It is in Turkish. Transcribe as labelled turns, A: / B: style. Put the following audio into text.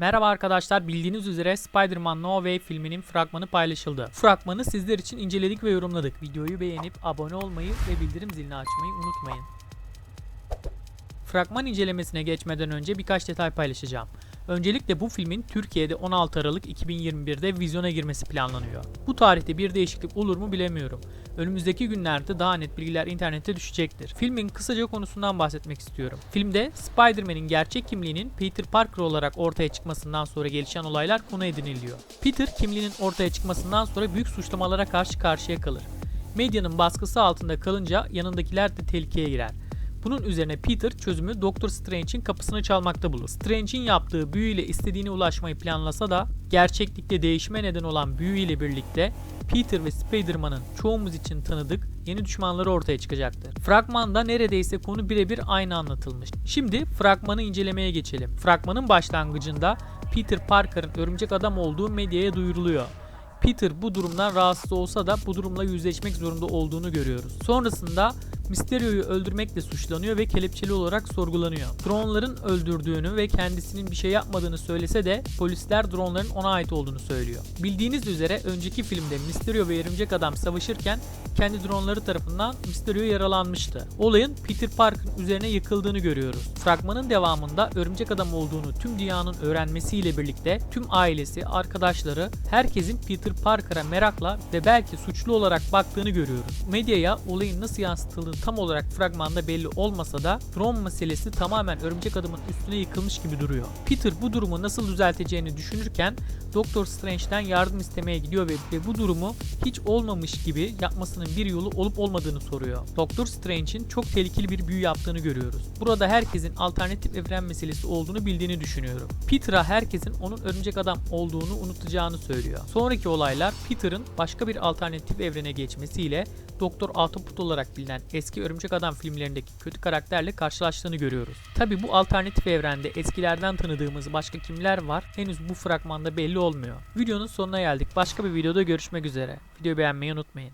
A: Merhaba arkadaşlar bildiğiniz üzere Spider-Man No Way filminin fragmanı paylaşıldı. Fragmanı sizler için inceledik ve yorumladık. Videoyu beğenip abone olmayı ve bildirim zilini açmayı unutmayın. Fragman incelemesine geçmeden önce birkaç detay paylaşacağım. Öncelikle bu filmin Türkiye'de 16 Aralık 2021'de vizyona girmesi planlanıyor. Bu tarihte bir değişiklik olur mu bilemiyorum. Önümüzdeki günlerde daha net bilgiler internete düşecektir. Filmin kısaca konusundan bahsetmek istiyorum. Filmde Spider-Man'in gerçek kimliğinin Peter Parker olarak ortaya çıkmasından sonra gelişen olaylar konu ediniliyor. Peter kimliğinin ortaya çıkmasından sonra büyük suçlamalara karşı karşıya kalır. Medyanın baskısı altında kalınca yanındakiler de tehlikeye girer. Bunun üzerine Peter çözümü Doctor Strange'in kapısını çalmakta bulur. Strange'in yaptığı büyüyle istediğine ulaşmayı planlasa da gerçeklikte değişime neden olan büyüyle birlikte Peter ve Spider-Man'ın çoğumuz için tanıdık yeni düşmanları ortaya çıkacaktır. Fragmanda neredeyse konu birebir aynı anlatılmış. Şimdi fragmanı incelemeye geçelim. Fragmanın başlangıcında Peter Parker'ın örümcek adam olduğu medyaya duyuruluyor. Peter bu durumdan rahatsız olsa da bu durumla yüzleşmek zorunda olduğunu görüyoruz. Sonrasında Mysterio'yu öldürmekle suçlanıyor ve kelepçeli olarak sorgulanıyor. Dronların öldürdüğünü ve kendisinin bir şey yapmadığını söylese de polisler dronların ona ait olduğunu söylüyor. Bildiğiniz üzere önceki filmde Mysterio ve Örümcek Adam savaşırken kendi dronları tarafından Mysterio yaralanmıştı. Olayın Peter Parker'ın üzerine yıkıldığını görüyoruz. Fragmanın devamında Örümcek Adam olduğunu tüm dünyanın öğrenmesiyle birlikte tüm ailesi, arkadaşları, herkesin Peter Parker'a merakla ve belki suçlu olarak baktığını görüyoruz. Medyaya olayın nasıl yansıtıldığını tam olarak fragmanda belli olmasa da drone meselesi tamamen Örümcek Adam'ın üstüne yıkılmış gibi duruyor. Peter bu durumu nasıl düzelteceğini düşünürken Doctor Strange'den yardım istemeye gidiyor ve, ve bu durumu hiç olmamış gibi yapmasının bir yolu olup olmadığını soruyor. Doctor Strange'in çok tehlikeli bir büyü yaptığını görüyoruz. Burada herkesin alternatif evren meselesi olduğunu bildiğini düşünüyorum. Peter'a herkesin onun örümcek adam olduğunu unutacağını söylüyor. Sonraki olaylar Peter'ın başka bir alternatif evrene geçmesiyle Doktor Autoput olarak bilinen eski Örümcek Adam filmlerindeki kötü karakterle karşılaştığını görüyoruz. Tabi bu alternatif evrende eskilerden tanıdığımız başka kimler var henüz bu fragmanda belli olmuyor. Videonun sonuna geldik. Başka bir videoda görüşmek üzere. Videoyu beğenmeyi unutmayın.